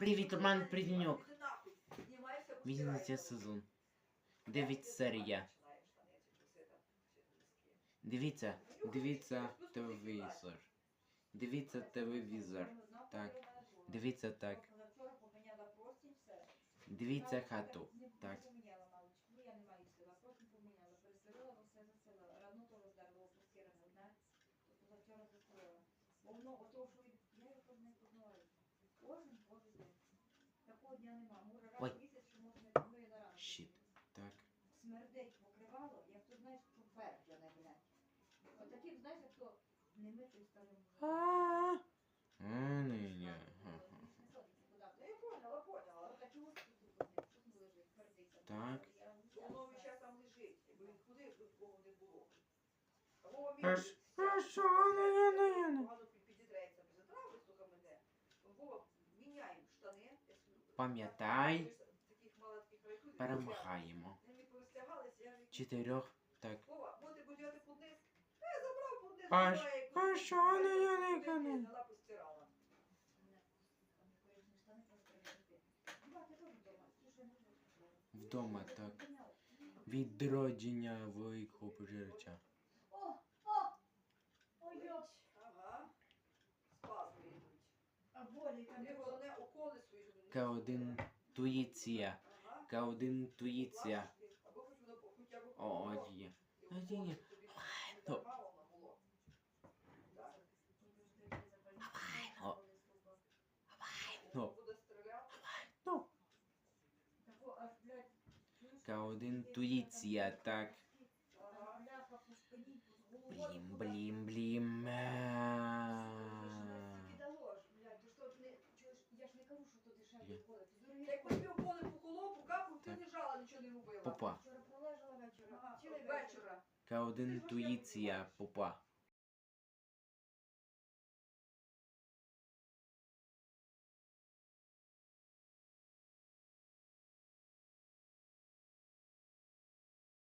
Привіт, Роман постирай. Вісімнадцятий сезон. Дев'ять серія. Дивіться, дивіться телевізор. Дивіться телевізор. Так. Дивіться так. Дивіться хату. Так. поміняла, мабуть. Дня нема. Може раз Ой. місяць, що може не помиє на ранку. Щит. Так. Смердить покривало, як то знаєш, що перпляне, блядь. Отаким, знаєш, як то не митий старим. А, не, не. Та я поняла, поняла. Ось тут, блядь, тут лежить, пердиться. Так. Я- Воно весь час там лежить. Якби він ходив, такого не було. Мені що, не, не, не, не. Низ? Е, забрав під низ. А що, не, не, не, не. Постирала. Вдома, так. Відродження великого пожирача. О, о! Ой! Ага. Спазми йдуть. А болі там К1 туїція. Ага. К1 туїція. Або хоч воно хоча б О, є. І А, ні, ні. тобі Ну. нормально було. Так. О. Ну. Буде стріляти. Ну. Тако аж, блядь, чуєш? К1 туїція, так. Ага. Бляха по спині, по голові. Блім, блім, блім. Скільки дало ж, блядь, ти що, не, чуєш, я ж не кажу, дорогі Як тобі уколи поколов, покапав, ти лежала, нічого не робила. Попа. Вчора пролежала вечора. Ага. Вечір. Вечора. К1 інтуїція попа.